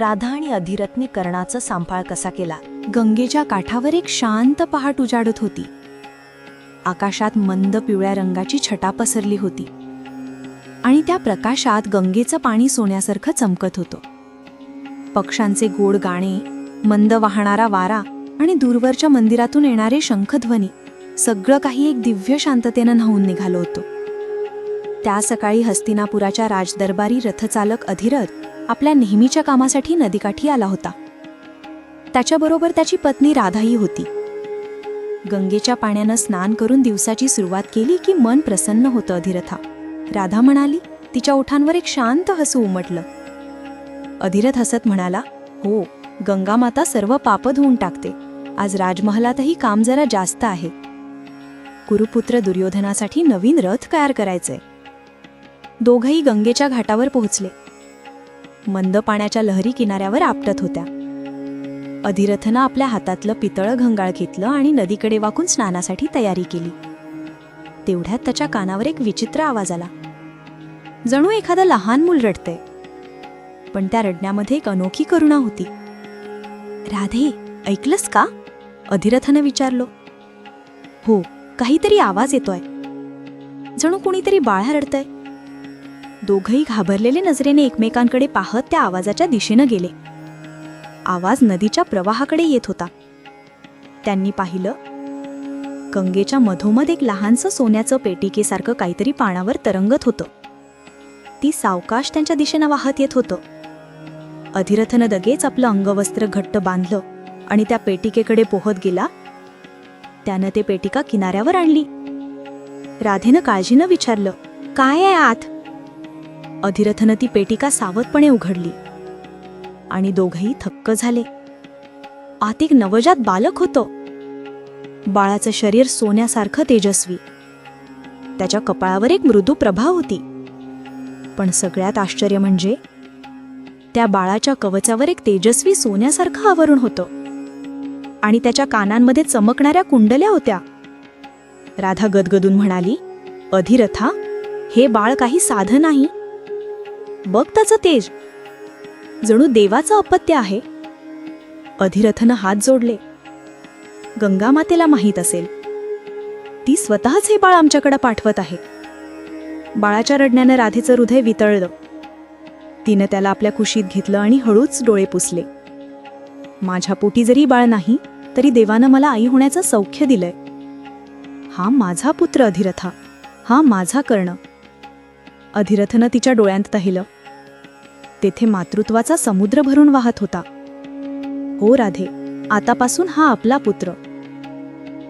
राधा आणि अधिरथने कर्णाचा सांभाळ कसा केला? गंगेच्या काठावर एक शांत पहाट उजाडत होती. आकाशात मंद पिवळ्या रंगाची छटा पसरली होती. आणि त्या प्रकाशात गंगेचं पाणी सोन्यासारखं चमकत होतं. पक्ष्यांचे गोड गाणे मंद वाहणारा वारा आणि दूरवरच्या मंदिरातून येणारे शंखध्वनी सगळं काही एक दिव्य शांततेनं न्हावून निघालो होतो. त्या सकाळी हस्तिनापुराच्या राजदरबारी रथचालक अधिरथ आपल्या नेहमीच्या कामासाठी नदीकाठी आला होता. त्याच्याबरोबर त्याची पत्नी राधाही होती. गंगेच्या पाण्यानं स्नान करून दिवसाची सुरुवात केली की मन प्रसन्न होतं अधिरथा. राधा म्हणाली तिच्या ओठांवर एक शांत हसू उमटलं. अधिरथ हसत म्हणाला हो गंगामाता सर्व पाप धुवून टाकते. आज राजमहालातही काम जरा जास्त आहे. कुरुपुत्र दुर्योधनासाठी नवीन रथ तयार करायचंय. दोघही गंगेच्या घाटावर पोहोचले. मंद पाण्याच्या लहरी किनाऱ्यावर आपटत होत्या. अधिरथनं आपल्या हातातलं पितळं घंगाळ घेतलं आणि नदीकडे वाकून स्नानासाठी तयारी केली. तेवढ्यात त्याच्या कानावर एक विचित्र आवाज आला. जणू एखादं लहान मूल रडतंय. पण त्या रडण्यामध्ये एक अनोखी करुणा होती. राधे ऐकलंस का? अधिरथनं विचारलो. हो काहीतरी आवाज येतोय. जणू कुणीतरी बाळा रडतंय. दोघही घाबरलेले नजरेने एकमेकांकडे पाहत त्या आवाजाच्या दिशेनं गेले. आवाज नदीच्या प्रवाहाकडे येत होता. त्यांनी पाहिलं गंगेच्या मधोमध एक लहानसं सोन्याचं पेटिकेसारखं काहीतरी पाण्यावर तरंगत होतं. ती सावकाश त्यांच्या दिशेनं वाहत येत होतं. अधिरथनं दगेच आपलं अंगवस्त्र घट्ट बांधलं आणि त्या पेटिकेकडे पोहत गेला. त्यानं ते पेटिका किनाऱ्यावर आणली. राधेनं काळजीनं विचारलं काय आहे आत? अधिरथनं ती पेटिका सावधपणे उघडली. आणि दोघही थक्क झाले. आत एक नवजात बालक होतं. बाळाचं शरीर सोन्यासारखं तेजस्वी. त्याच्या कपाळावर एक मृदू प्रभा होती. पण सगळ्यात आश्चर्य म्हणजे त्या बाळाच्या कवचावर एक तेजस्वी सोन्यासारखं आवरण होतं. आणि त्याच्या कानांमध्ये चमकणाऱ्या कुंडल्या होत्या. राधा गदगदून म्हणाली अधिरथा हे बाळ काही साधं नाही. बघ त्याचं तेज. जणू देवाचं अपत्य आहे. अधिरथनं हात जोडले. गंगामातेला माहीत असेल. ती स्वतःच हे बाळ आमच्याकडे पाठवत आहे. बाळाच्या रडण्यानं राधेचं हृदय वितळलं. तिनं त्याला आपल्या कुशीत घेतलं आणि हळूच डोळे पुसले. माझ्या पोटी जरी बाळ नाही तरी देवानं मला आई होण्याचं सौख्य दिलंय. हा माझा पुत्र अधिरथा. हा माझा कर्ण. अधिरथनं तिच्या डोळ्यांत तहिलं. तेथे मातृत्वाचा समुद्र भरून वाहत होता. हो राधे आतापासून हा आपला पुत्र.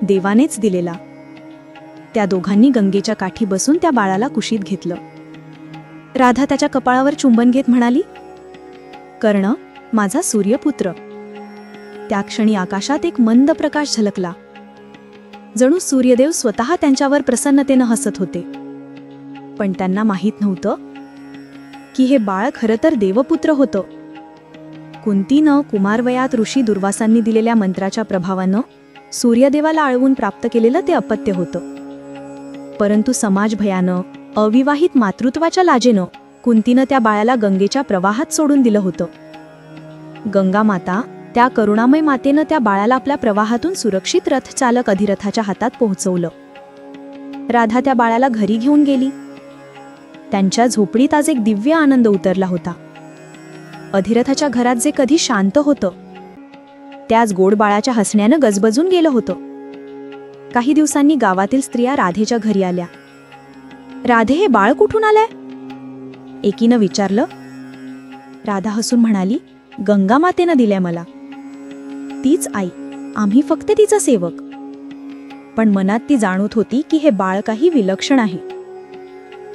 देवानेच दिलेला. त्या दोघांनी गंगेच्या काठी बसून त्या बाळाला कुशीत घेतलं. राधा त्याच्या कपाळावर चुंबन घेत म्हणाली कर्ण माझा सूर्यपुत्र. त्या क्षणी आकाशात एक मंद प्रकाश झलकला. जणू सूर्यदेव स्वतः त्यांच्यावर प्रसन्नतेनं हसत होते. पण त्यांना माहीत नव्हतं की हे बाळ खरं तर देवपुत्र होतं. कुंतीनं कुमारवयात ऋषी दुर्वासांनी दिलेल्या मंत्राच्या प्रभावानं सूर्यदेवाला आळवून प्राप्त केलेलं ते अपत्य होतं. परंतु समाज भयानं अविवाहित मातृत्वाच्या लाजेनं कुंतीनं त्या बाळाला गंगेच्या प्रवाहात सोडून दिलं होतं. गंगा माता त्या करुणामय मातेनं त्या बाळाला आपल्या प्रवाहातून सुरक्षित रथचालक अधिरथाच्या हातात पोहोचवलं. राधा त्या बाळाला घरी घेऊन गेली. त्यांच्या झोपडीत आज एक दिव्य आनंद उतरला होता. अधिरथाच्या घरात जे कधी शांत होतं त्याच गोड बाळाच्या हसण्यानं गजबजून गेलं होतं. काही दिवसांनी गावातील स्त्रिया राधेच्या घरी आल्या. राधे हे बाळ कुठून आलंय? एकीनं विचारलं. राधा हसून म्हणाली गंगा मातेनं दिलंय मला. तीच आई आम्ही फक्त तिचा सेवक. पण मनात ती जाणवत होती की हे बाळ काही विलक्षण आहे.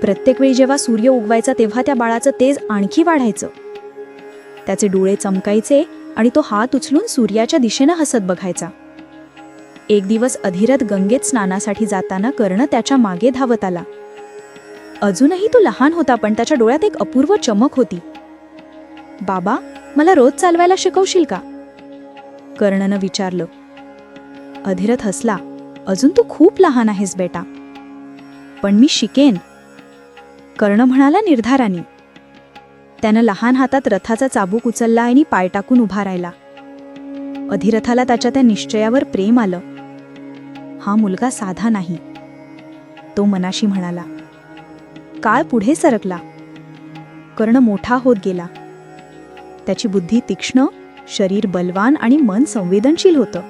प्रत्येक वेळी जेव्हा सूर्य उगवायचा तेव्हा त्या बाळाचं तेज आणखी वाढायचं. त्याचे डोळे चमकायचे आणि तो हात उचलून सूर्याच्या दिशेनं हसत बघायचा. एक दिवस अधिरथ गंगेत स्नानासाठी जाताना कर्ण त्याच्यामागे धावत आला. अजूनही तो लहान होता पण त्याच्या डोळ्यात एक अपूर्व चमक होती. बाबा मला रोज चालवायला शिकवशील का? कर्णनं विचारलं. अधिरथ हसला. अजून तू खूप लहान आहेस बेटा. पण मी शिकेन. कर्ण म्हणाला निर्धाराने. त्यानं लहान हातात रथाचा चाबूक उचलला आणि पाय टाकून उभा राहिला. अधिरथाला त्याच्या त्या निश्चयावर प्रेम आलं. हा मुलगा साधा नाही. तो मनाशी म्हणाला काळ पुढे सरकला. कर्ण मोठा होत गेला. त्याची बुद्धी तीक्ष्ण शरीर बलवान आणि मन संवेदनशील होतं.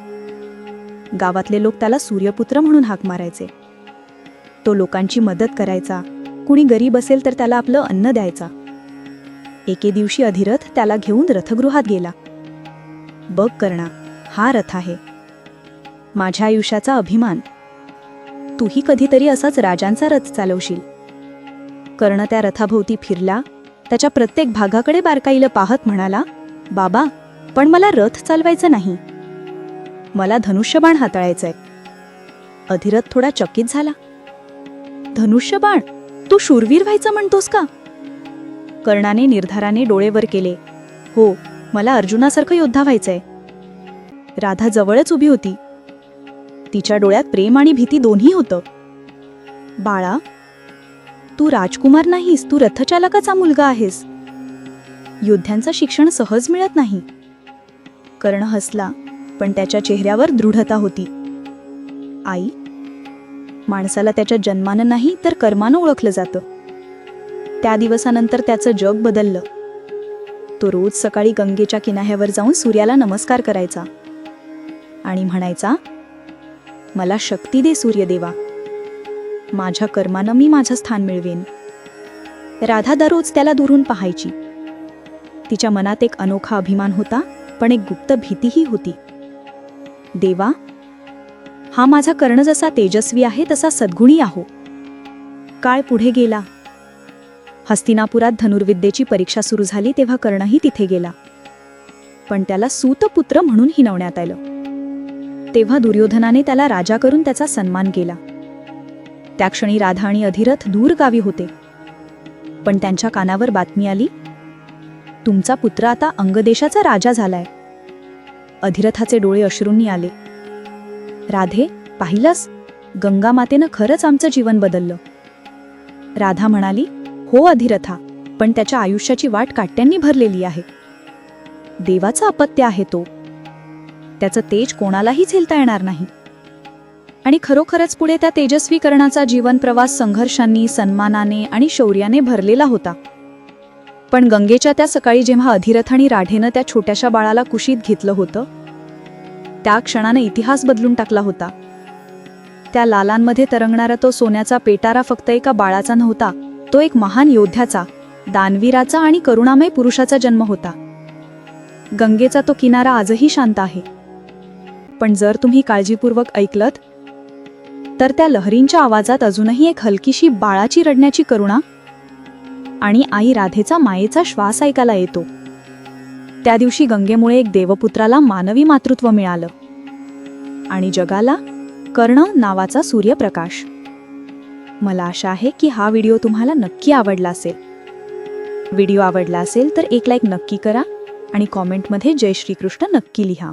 गावातले लोक त्याला सूर्यपुत्र म्हणून हाक मारायचे. तो लोकांची मदत करायचा कुणी गरीब असेल तर त्याला आपलं अन्न द्यायचा. एके दिवशी अधिरथ त्याला घेऊन रथगृहात गेला. बघ कर्णा हा रथ आहे. माझ्या आयुष्याचा अभिमान. तूही कधीतरी असाच राजांचा रथ चालवशील. कर्ण त्या रथाभोवती फिरला त्याच्या प्रत्येक भागाकडे बारकाईला पाहत म्हणाला बाबा पण मला रथ चालवायचं नाही. मला धनुष्यबाण हाताळायचंय. अधिरथ थोडा चकित झाला. धनुष्यबाण? तू शूरवीर व्हायचं म्हणतोस का? कर्णाने निर्धाराने डोळेवर केले. हो मला अर्जुनासारखं योद्धा व्हायचंय. राधा जवळच उभी होती. तिच्या डोळ्यात प्रेम आणि भीती दोन्ही होतं. बाळा तू राजकुमार नाहीस तू रथचालकाचा मुलगा आहेस. योद्ध्यांचं शिक्षण सहज मिळत नाही. कर्ण हसला पण त्याच्या चेहऱ्यावर दृढता होती. आई माणसाला त्याच्या जन्मानं नाही तर कर्मानं ओळखलं जातं. त्या दिवसानंतर त्याचं जग बदललं. तो रोज सकाळी गंगेच्या किनाऱ्यावर जाऊन सूर्याला नमस्कार करायचा. आणि म्हणायचा मला शक्ती दे सूर्यदेवा. माझ्या कर्मानं मी माझं स्थान मिळवेन. राधा दररोज त्याला दुरून पाहायची. तिच्या मनात एक अनोखा अभिमान होता पण एक गुप्त भीतीही होती. देवा हा माझा कर्ण जसा तेजस्वी आहे तसा सद्गुणी आहो. काळ पुढे गेला. हस्तिनापुरात धनुर्विद्येची परीक्षा सुरू झाली तेव्हा कर्णही तिथे गेला. पण त्याला सूतपुत्र म्हणून हिनवण्यात आलं. तेव्हा दुर्योधनाने त्याला राजा करून त्याचा सन्मान केला. त्या क्षणी राधा आणि अधिरथ दूर गावी होते. पण त्यांच्या कानावर बातमी आली तुमचा पुत्र आता अंगदेशाचा राजा झालाय. अधिरथाचे डोळे अश्रूंनी आले. राधे पाहिलंस? गंगामातेनं खरंच आमचं जीवन बदललं. राधा म्हणाली हो अधिरथा पण त्याच्या आयुष्याची वाट काट्यांनी भरलेली आहे. देवाचं अपत्य आहे तो. त्याचं तेज कोणालाही झेलता येणार नाही. आणि खरोखरच पुढे त्या तेजस्वीकरणाचा जीवन प्रवास संघर्षांनी सन्मानाने आणि शौर्याने भरलेला होता. पण गंगेच्या त्या सकाळी जेव्हा अधिरथ आणि राढेनं त्या छोट्याशा बाळाला कुशीत घेतलं होतं त्या क्षणाने इतिहास बदलून टाकला होता. त्या लालांमध्ये तरंगणारा तो सोन्याचा पेटारा फक्त एका बाळाचा नव्हता तो एक महान योद्ध्याचा दानवीराचा आणि करुणामय पुरुषाचा जन्म होता. गंगेचा तो किनारा आजही शांत आहे. पण जर तुम्ही काळजीपूर्वक ऐकलत तर त्या लहरींच्या आवाजात अजूनही एक हलकीशी बाळाची रडण्याची करुणा आणि आई राधेचा मायेचा श्वास ऐकायला येतो. त्या दिवशी गंगेमुळे एक देवपुत्राला मानवी मातृत्व मिळालं. आणि जगाला कर्ण नावाचा सूर्यप्रकाश. मला आशा आहे की हा व्हिडिओ तुम्हाला नक्की आवडला असेल. व्हिडिओ आवडला असेल तर एक लाईक नक्की करा आणि कॉमेंटमध्ये जय श्रीकृष्ण नक्की लिहा.